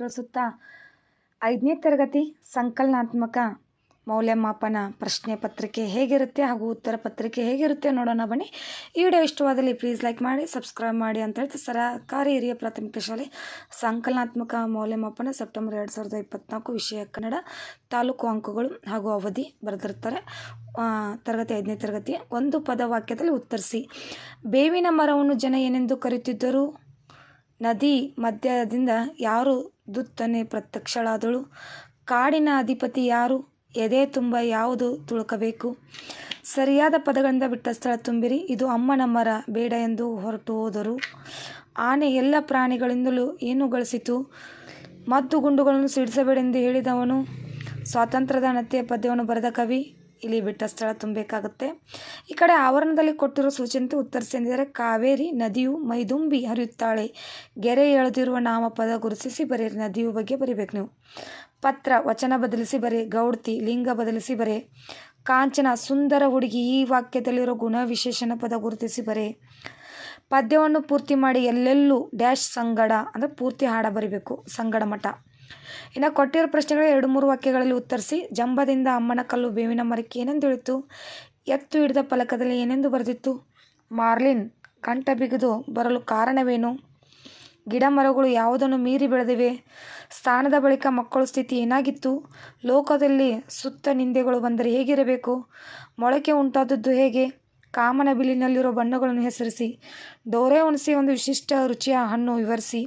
ತಿಳಿಸುತ್ತಾ? ಐದನೇ ತರಗತಿ ಸಂಕಲನಾತ್ಮಕ ಮೌಲ್ಯಮಾಪನ ಪ್ರಶ್ನೆ ಪತ್ರಿಕೆ ಹೇಗಿರುತ್ತೆ ಹಾಗೂ ಉತ್ತರ ಪತ್ರಿಕೆ ಹೇಗಿರುತ್ತೆ ನೋಡೋಣ ಬನ್ನಿ. ಈ ವಿಡಿಯೋ ಇಷ್ಟವಾದಲ್ಲಿ ಪ್ಲೀಸ್ ಲೈಕ್ ಮಾಡಿ ಸಬ್ಸ್ಕ್ರೈಬ್ ಮಾಡಿ ಅಂತ ಹೇಳ್ತಾ ಸರಕಾರಿ ಹಿರಿಯ ಪ್ರಾಥಮಿಕ ಶಾಲೆ ಸಂಕಲನಾತ್ಮಕ ಮೌಲ್ಯಮಾಪನ ಸೆಪ್ಟೆಂಬರ್ ಎರಡು ಸಾವಿರದ ಇಪ್ಪತ್ತ್ನಾಲ್ಕು ವಿಷಯ ಕನ್ನಡ ತಾಲೂಕು ಅಂಕಗಳು ಹಾಗೂ ಅವಧಿ ಬರೆದಿರ್ತಾರೆ. ತರಗತಿ ಐದನೇ ತರಗತಿ ಒಂದು ಪದ ವಾಕ್ಯದಲ್ಲಿ ಉತ್ತರಿಸಿ. ಬೇವಿನ ಮರವನ್ನು ಜನ ಏನೆಂದು ಕರೆಯುತ್ತಿದ್ದರು? ನದಿ ಮಧ್ಯದಿಂದ ಯಾರು ದುತ್ತನೆ ಪ್ರತ್ಯಕ್ಷಳಾದಳು. ಕಾಡಿನ ಅಧಿಪತಿ ಯಾರು? ಎದೆ ತುಂಬ ಯಾವುದು ತುಳುಕಬೇಕು? ಸರಿಯಾದ ಪದಗಳಿಂದ ಬಿಟ್ಟ ಸ್ಥಳ ತುಂಬಿರಿ. ಇದು ಅಮ್ಮನ ಮರ, ಬೇಡ ಎಂದು ಹೊರಟು ಹೋದರು. ಆನೆ ಎಲ್ಲ ಪ್ರಾಣಿಗಳಿಂದಲೂ ಏನು ಗಳಿಸಿತು? ಮದ್ದು ಗುಂಡುಗಳನ್ನು ಸಿಡಿಸಬೇಡೆಂದು ಹೇಳಿದವನು. ಸ್ವಾತಂತ್ರ್ಯದ ಅಣತೆಯ ಪದ್ಯವನ್ನು ಬರೆದ ಕವಿ ಇಲ್ಲಿ ಬಿಟ್ಟ ಸ್ಥಳ ತುಂಬಬೇಕಾಗುತ್ತೆ. ಈ ಕಡೆ ಆವರಣದಲ್ಲಿ ಕೊಟ್ಟಿರೋ ಸೂಚನೆ ಉತ್ತರಿಸಿ ಕಾವೇರಿ ನದಿಯು ಮೈದುಂಬಿ ಹರಿಯುತ್ತಾಳೆ. ಗೆರೆ ಎಳೆದಿರುವ ನಾಮಪದ ಗುರುತಿಸಿ ಬರೆಯಿರಿ, ನದಿಯು ಬಗ್ಗೆ ಬರಿಬೇಕು ನೀವು. ಪತ್ರ, ವಚನ ಬದಲಿಸಿ ಬರೆ ಗೌಡ್ತಿ, ಲಿಂಗ ಬದಲಿಸಿ ಬರೆ ಕಾಂಚನ, ಸುಂದರ ಹುಡುಗಿ, ಈ ವಾಕ್ಯದಲ್ಲಿರೋ ಗುಣ ವಿಶೇಷಣ ಪದ ಗುರುತಿಸಿ ಬರೆ ಪದ್ಯವನ್ನು ಪೂರ್ತಿ ಮಾಡಿ ಎಲ್ಲೆಲ್ಲೂ ಡ್ಯಾಶ್ ಸಂಗಡ, ಅಂದರೆ ಪೂರ್ತಿ ಹಾಡ ಬರಿಬೇಕು, ಸಂಗಡ ಮಠ. ಇನ್ನು ಕೊಟ್ಟಿರೋ ಪ್ರಶ್ನೆಗಳು ಎರಡು ಮೂರು ವಾಕ್ಯಗಳಲ್ಲಿ ಉತ್ತರಿಸಿ, ಜಂಬದಿಂದ ಅಮ್ಮನ ಕಲ್ಲು ಬೇವಿನ ಮರಕ್ಕೆ ಏನೆಂದು ಹೇಳಿತು? ಎತ್ತು ಹಿಡಿದ ಫಲಕದಲ್ಲಿ ಏನೆಂದು ಬರೆದಿತ್ತು? ಮಾರ್ಲಿನ್, ಕಂಠ ಬಿಗಿದು ಬರಲು ಕಾರಣವೇನು? ಗಿಡ ಮರಗಳು ಯಾವುದನ್ನು ಮೀರಿ ಬೆಳೆದಿವೆ? ಸ್ಥಾನದ ಬಳಿಕ ಮಕ್ಕಳ ಸ್ಥಿತಿ ಏನಾಗಿತ್ತು? ಲೋಕದಲ್ಲಿ ಸುತ್ತ ನಿಂದೆಗಳು ಬಂದರೆ ಹೇಗಿರಬೇಕು? ಮೊಳಕೆ ಉಂಟಾದದ್ದು ಹೇಗೆ? ಕಾಮನ ಬಿಲಿನಲ್ಲಿರೋ ಬಣ್ಣಗಳನ್ನು ಹೆಸರಿಸಿ ಡೋರೆ ಉಣಿಸಿ ಒಂದು ವಿಶಿಷ್ಟ ರುಚಿಯ ಹಣ್ಣು ವಿವರಿಸಿ.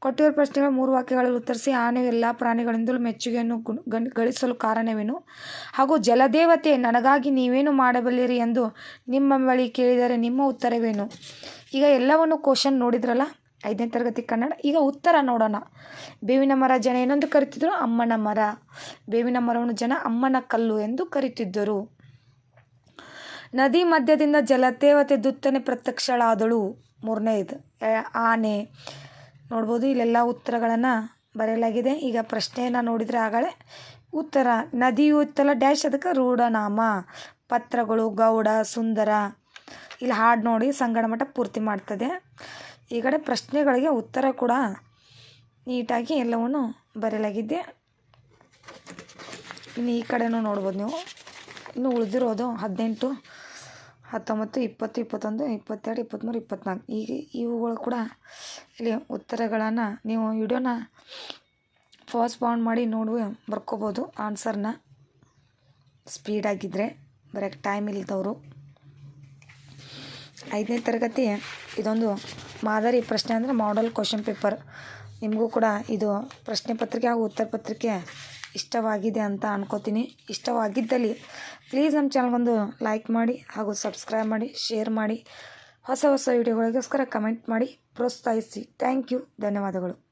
ಕೊಟ್ಟಿರೋ ಪ್ರಶ್ನೆಗಳು ಮೂರು ವಾಕ್ಯಗಳಲ್ಲಿ ಉತ್ತರಿಸಿ ಆನೆ ಎಲ್ಲ ಪ್ರಾಣಿಗಳಿಂದಲೂ ಮೆಚ್ಚುಗೆಯನ್ನು ಗಳಿಸಲು ಕಾರಣವೇನು? ಹಾಗೂ ಜಲದೇವತೆ, ನನಗಾಗಿ ನೀವೇನು ಮಾಡಬಲ್ಲಿರಿ ಎಂದು ನಿಮ್ಮ ಬಳಿ ಕೇಳಿದರೆ ನಿಮ್ಮ ಉತ್ತರವೇನು? ಈಗ ಎಲ್ಲವನ್ನು ಕ್ವಶನ್ ನೋಡಿದ್ರಲ್ಲ? ಐದನೇ ತರಗತಿ ಕನ್ನಡ. ಈಗ ಉತ್ತರ ನೋಡೋಣ. ಬೇವಿನ ಮರ ಜನ ಏನೊಂದು ಕರಿತಿದ್ರು? ಅಮ್ಮನ ಮರ. ಬೇವಿನ ಮರವನ್ನು ಜನ ಅಮ್ಮನ ಕಲ್ಲು ಎಂದು ಕರೀತಿದ್ದರು. ನದಿ ಮಧ್ಯದಿಂದ ಜಲದೇವತೆ ದುತ್ತನೆ ಪ್ರತ್ಯಕ್ಷಳಾದಳು. ಮೂರನೇದು ಆನೆ. ನೋಡ್ಬೋದು, ಇಲ್ಲೆಲ್ಲ ಉತ್ತರಗಳನ್ನು ಬರೆಯಲಾಗಿದೆ. ಈಗ ಪ್ರಶ್ನೆಯನ್ನು ನೋಡಿದರೆ ಆಗಲೇ ಉತ್ತರ. ನದಿಯು ಇತ್ತಲ್ಲ ಡ್ಯಾಶ್ ಅದಕ್ಕೆ ರೂಢನಾಮ. ಪತ್ರಗಳು ಗೌಡ, ಸುಂದರ. ಇಲ್ಲಿ ಹಾಡು ನೋಡಿ ಸಂಗಡ ಮಠ ಪೂರ್ತಿ ಮಾಡ್ತದೆ. ಈ ಕಡೆ ಪ್ರಶ್ನೆಗಳಿಗೆ ಉತ್ತರ ಕೂಡ ನೀಟಾಗಿ ಎಲ್ಲವನ್ನು ಬರೆಯಲಾಗಿದೆ. ಇನ್ನು ಈ ಕಡೆನೂ ನೋಡ್ಬೋದು ನೀವು. ಇನ್ನು ಉಳಿದಿರೋದು ಹದಿನೆಂಟು. ಹತ್ತೊಂಬತ್ತು, ಇಪ್ಪತ್ತು, ಇಪ್ಪತ್ತೊಂದು, ಇಪ್ಪತ್ತೆರಡು, ಇಪ್ಪತ್ತ್ಮೂರು, ಇಪ್ಪತ್ತ್ನಾಲ್ಕು. ಈಗ ಇವುಗಳು ಕೂಡ ಇಲ್ಲಿ ಉತ್ತರಗಳನ್ನು ನೀವು ವಿಡಿಯೋನ ಫಾಸ್ಟ್ ಬೌಂಡ್ ಮಾಡಿ ನೋಡುವ ಬರ್ಕೋಬೋದು ಆನ್ಸರ್ನ ಸ್ಪೀಡಾಗಿದ್ದರೆ ಬರೋಕ್ಕೆ ಟೈಮ್ ಇಲ್ದವರು. ಐದನೇ ತರಗತಿ ಇದೊಂದು ಮಾದರಿ ಪ್ರಶ್ನೆ ಅಂದರೆ ಮಾಡಲ್ ಕ್ವಶನ್ ಪೇಪರ್ ನಿಮಗೂ ಕೂಡ ಇದು ಪ್ರಶ್ನೆ ಪತ್ರಿಕೆ ಹಾಗೂ ಉತ್ತರ ಪತ್ರಿಕೆ ಇಷ್ಟವಾಗಿದೆ ಅಂತ ಅನ್ಕೋತೀನಿ. ಇಷ್ಟವಾಗಿದ್ದಲ್ಲಿ ಪ್ಲೀಸ್ ನಮ್ಮ ಚಾನಲ್ಗೊಂದು ಲೈಕ್ ಮಾಡಿ ಹಾಗೂ ಸಬ್ಸ್ಕ್ರೈಬ್ ಮಾಡಿ ಶೇರ್ ಮಾಡಿ. ಹೊಸ ಹೊಸ ವಿಡಿಯೋಗಳಿಗೋಸ್ಕರ ಕಮೆಂಟ್ ಮಾಡಿ, ಪ್ರೋತ್ಸಾಹಿಸಿ. ಥ್ಯಾಂಕ್ ಯು ಧನ್ಯವಾದಗಳು.